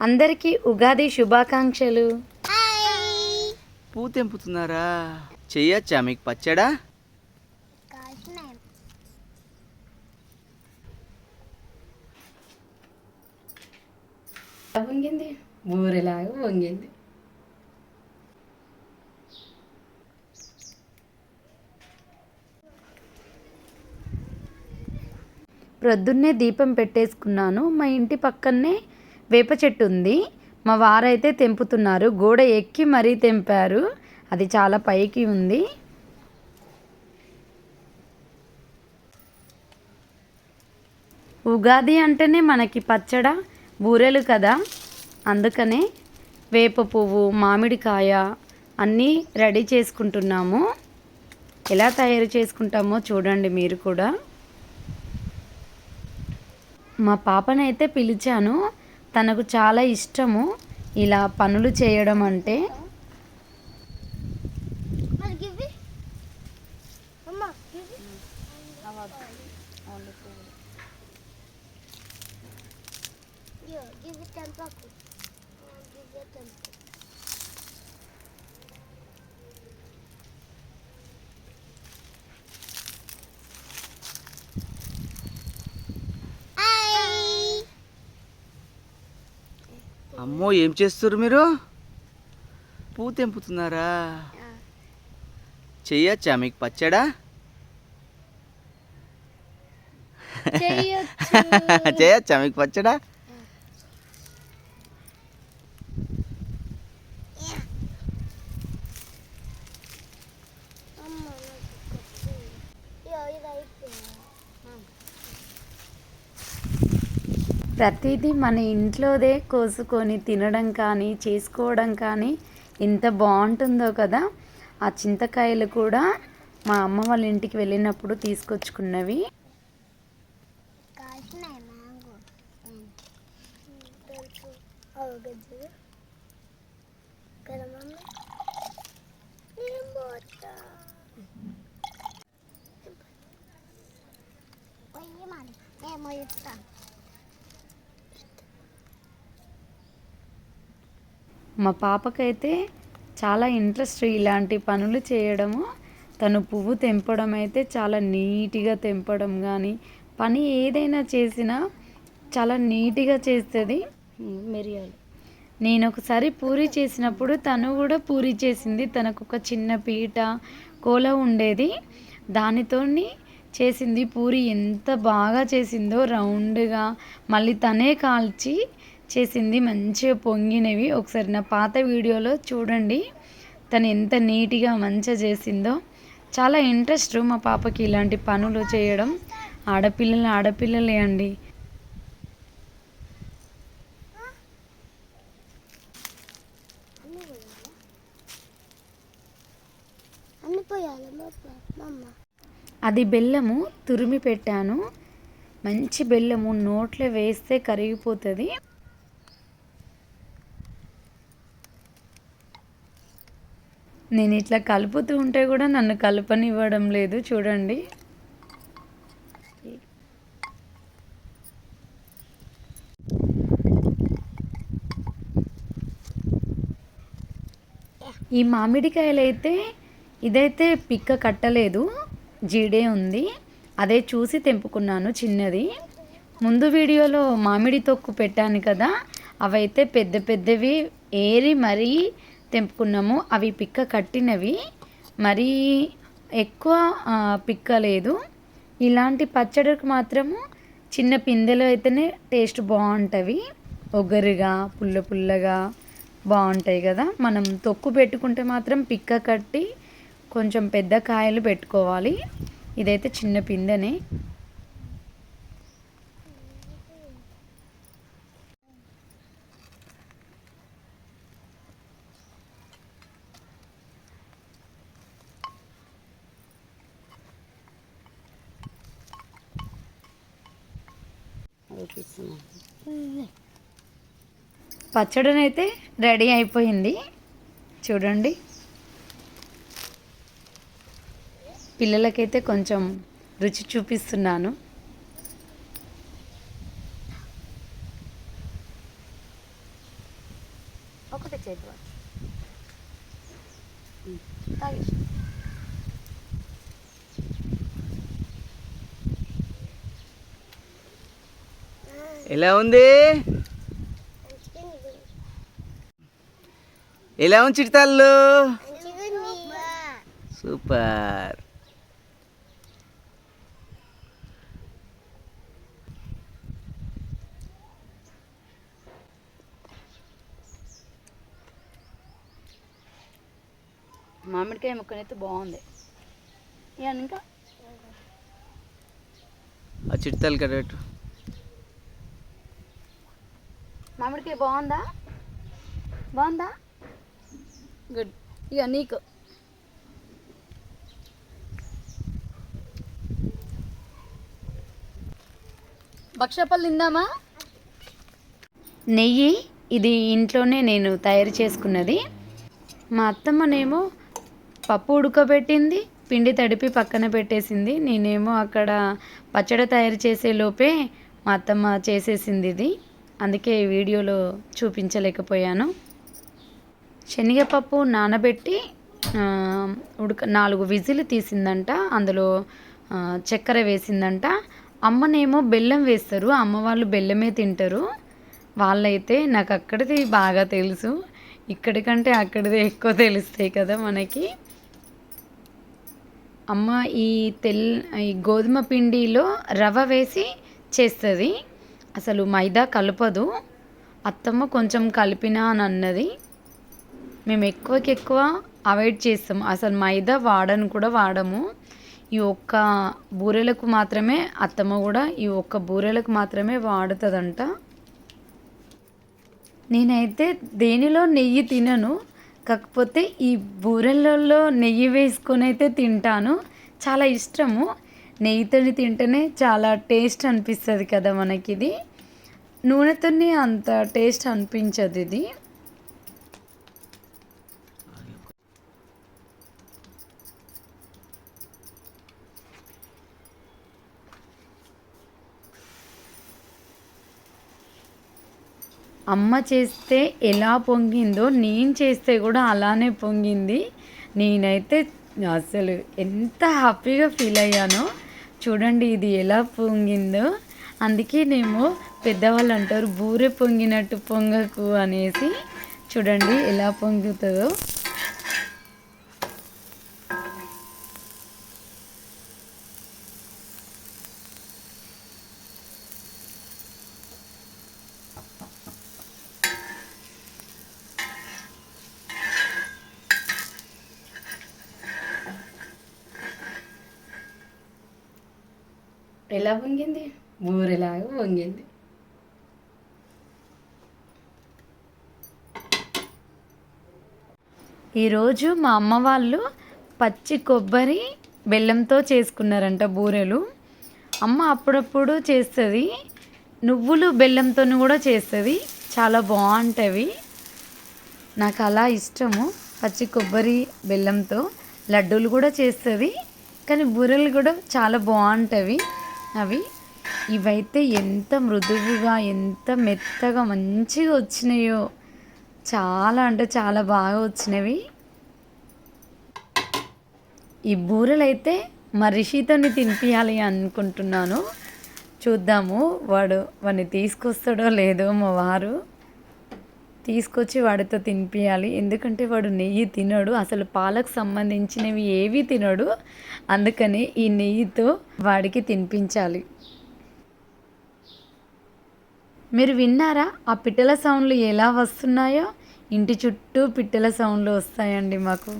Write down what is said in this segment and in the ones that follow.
అందరికీ ఉగాది శుభాకాంక్షలు. పూ తెంపుతున్నారా చెయ్యొచ్చా మీకు పచ్చడా? వంగింది. బూరెలాగా వంగింది. ప్రొద్దున్నే దీపం పెట్టేసుకున్నాను. మా ఇంటి పక్కనే వేప చెట్టు ఉంది. మా వారైతే తెంపుతున్నారు. గోడ ఎక్కి మరీ తెంపారు. అది చాలా పైకి ఉంది. ఉగాది అంటేనే మనకి పచ్చడ బూరెలు కదా. అందుకనే వేప పువ్వు మామిడికాయ అన్నీ రెడీ చేసుకుంటున్నాము. ఎలా తయారు చేసుకుంటామో చూడండి మీరు కూడా. మా పాపనైతే పిలిచాను. తనకు చాలా ఇష్టము ఇలా పనులు చేయడం అంటే అమ్మో ఏం చేస్తారు మీరు? పూ తెంపుతున్నారా? చెయ్యొచ్చా మీకు పచ్చడా? చేయొచ్చా మీకు పచ్చడా Mama, Yeah, ఇది అయిపోయింది ప్రతిదీ మన ఇంట్లోదే కోసుకొని తినడం కానీ చేసుకోవడం కానీ ఎంత బాగుంటుందో కదా. ఆ చింతకాయలు కూడా మా అమ్మ వాళ్ళ ఇంటికి వెళ్ళినప్పుడు తీసుకొచ్చుకున్నవి. ఏమో ఇస్తాను తెలుసు అవగచ్చు కదా మమ్మీ నేను పోతా పోయి మరి ఏమో ఇస్తాను మా పాపకైతే చాలా ఇంట్రెస్ట్ ఇలాంటి పనులు చేయడము. తను పువ్వు తెంపడం అయితే చాలా నీట్గా తెంపడం కానీ పని ఏదైనా చేసినా చాలా నీట్గా చేస్తుంది. మిరియాలు. నేను ఒకసారి పూరి చేసినప్పుడు తను కూడా పూరి చేసింది. తనకు ఒక చిన్న పీట కోల ఉండేది. దానితోని చేసింది పూరి. ఎంత బాగా చేసిందో రౌండ్గా. మళ్ళీ తనే కాల్చి చేసింది మంచిగా పొంగినవి. ఒకసారి నా పాత వీడియోలో చూడండి. తను ఎంత నీట్గా మంచిగా చేసిందో. చాలా ఇంట్రెస్ట్ మా పాపకి ఇలాంటి పనులు చేయడం. ఆడపిల్లలు ఆడపిల్లలే అండి. అది బెల్లము తురిమి పెట్టాను. మంచి బెల్లము నోట్లో వేస్తే కరిగిపోతుంది. నేను ఇట్లా కలుపుతూ ఉంటే కూడా నన్ను కలపనివ్వడం లేదు చూడండి. ఈ మామిడికాయలు అయితే ఇదైతే పిక్క కట్టలేదు జీడే ఉంది. అదే చూసి తెంపుకున్నాను చిన్నది. ముందు వీడియోలో మామిడి తొక్కు పెట్టాను కదా అవైతే పెద్ద పెద్దవి ఏరి మరీ తెంపుకున్నాము. అవి పిక్క కట్టినవి. మరీ ఎక్కువ పిక్క లేదు. ఇలాంటి పచ్చడికి మాత్రము చిన్న పిందెలు అయితేనే టేస్ట్ బాగుంటవి ఒగరుగా పుల్ల పుల్లగా బాగుంటాయి కదా. మనం తొక్కు పెట్టుకుంటే మాత్రం పిక్క కట్టి కొంచెం పెద్ద కాయలు పెట్టుకోవాలి. ఇదైతే చిన్న పిందెనే. పచ్చడినైతే రెడీ అయిపోయింది. చూడండి. పిల్లలకైతే కొంచెం రుచి చూపిస్తున్నాను. ఒకటి చేద్దాం ఎలా ఉంది. ఎలా ఉంది చిట్టాళ్ళు. సూపర్ మామిడికాయ ముక్కనైతే బాగుంది ఇక ఇంకా ఆ చిట్టాలు కరెక్ట్ మామిడికాయ బాగుందా? బాగుందా? గుడ్ ఇక నీకు. భక్షపల్లి తిందామా? నెయ్యి ఇది ఇంట్లోనే నేను తయారు చేసుకున్నది. మా అత్తమ్మనేమో పప్పు ఉడకబెట్టింది పిండి తడిపి పక్కన పెట్టేసింది. నేనేమో అక్కడ పచ్చడి తయారు చేసే లోపే మా అత్తమ్మ చేసేసింది ఇది. అందుకే ఈ వీడియోలో చూపించలేకపోయాను. శనగపప్పు నానబెట్టి ఉడక నాలుగు విజిల్ తీసిందంట అందులో చక్కెర వేసిందంట. అమ్మనేమో బెల్లం వేస్తారు అమ్మ వాళ్ళు బెల్లమే తింటారు. వాళ్ళైతే నాకు అక్కడిది బాగా తెలుసు ఇక్కడికంటే అక్కడిదే ఎక్కువ తెలుస్తాయి కదా మనకి. అమ్మ ఈ తెల్ ఈ గోధుమ పిండిలో రవ వేసి చేస్తుంది. అసలు మైదా కలపదు. అత్తమ్మ కొంచెం కలిపినా అని అన్నది. మేము ఎక్కువకి ఎక్కువ అవాయిడ్ చేస్తాం. అసలు మైదా వాడను కూడా వాడము. ఈ ఒక్క బూరెలకు మాత్రమే అత్తమ్మ కూడా ఈ ఒక్క బూరెలకు మాత్రమే వాడుతుందంట. నేనైతే దేనిలో నెయ్యి తినను కాకపోతే ఈ బూరెలలో నెయ్యి వేసుకొని అయితే తింటాను. చాలా ఇష్టము. నెయ్యితోని తింటేనే చాలా టేస్ట్ అనిపిస్తుంది కదా మనకి ఇది నూనెతోనే అంత టేస్ట్ అనిపించదు ఇది. అమ్మ చేస్తే ఎలా పొంగిందో నేను చేస్తే కూడా అలానే పొంగింది. నేనైతే అసలు ఎంత హ్యాపీగా ఫీల్ అయ్యానో. చూడండి ఇది ఎలా పొంగిందో. అందుకే నేను పెద్దవాళ్ళు అంటారు బూరె పొంగినట్టు పొంగకు అనేసి. చూడండి ఎలా పొంగుతుందో. ఎలా పొంగింది బూరెలాగా పొంగింది ఈరోజు మా అమ్మ వాళ్ళు పచ్చి కొబ్బరి బెల్లంతో చేసుకున్నారంట బూరెలు. అమ్మ అప్పుడప్పుడు చేస్తుంది. నువ్వులు బెల్లంతో కూడా చేస్తుంది. చాలా బాగుంటాయి నాకు అలా ఇష్టము. పచ్చి కొబ్బరి బెల్లంతో. లడ్డూలు కూడా చేస్తుంది. కానీ బూరెలు కూడా చాలా బాగుంటాయి అవి. ఇవైతే ఎంత మృదువుగా ఎంత మెత్తగా మంచిగా వచ్చినాయో. చాలా అంటే చాలా బాగా వచ్చినవి. ఈ బూరెలు అయితే మా రిషితోని తినిపించాలి అనుకుంటున్నాను. చూద్దాము వాడు వాడిని తీసుకొస్తాడో లేదో మా వారు. తీసుకొచ్చి వాడితో తినిపించాలి ఎందుకంటే వాడు నెయ్యి తినడు. అసలు పాలకు సంబంధించినవి ఏవి తినడు. అందుకని ఈ నెయ్యితో వాడికి తినిపించాలి. మీరు విన్నారా? ఆ పిట్టల సౌండ్లు ఎలా వస్తున్నాయో? ఇంటి చుట్టూ పిట్టల సౌండ్లు వస్తాయండి మాకు.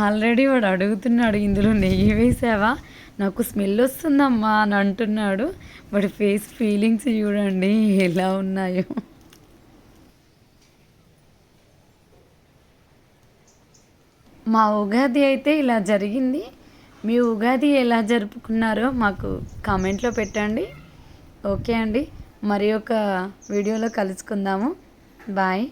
ఆల్రెడీ వాడు అడుగుతున్నాడు ఇందులో నెయ్యి వేసావా? నాకు స్మెల్ వస్తుందమ్మా అని అంటున్నాడు. వాడి ఫేస్ ఫీలింగ్స్ చూడండి ఎలా ఉన్నాయో. మా ఉగాది అయితే ఇలా జరిగింది. మీ ఉగాది ఎలా జరుపుకున్నారో మాకు కామెంట్లో పెట్టండి. ఓకే అండి. మరి ఒక వీడియోలో కలుసుకుందాము. బాయ్.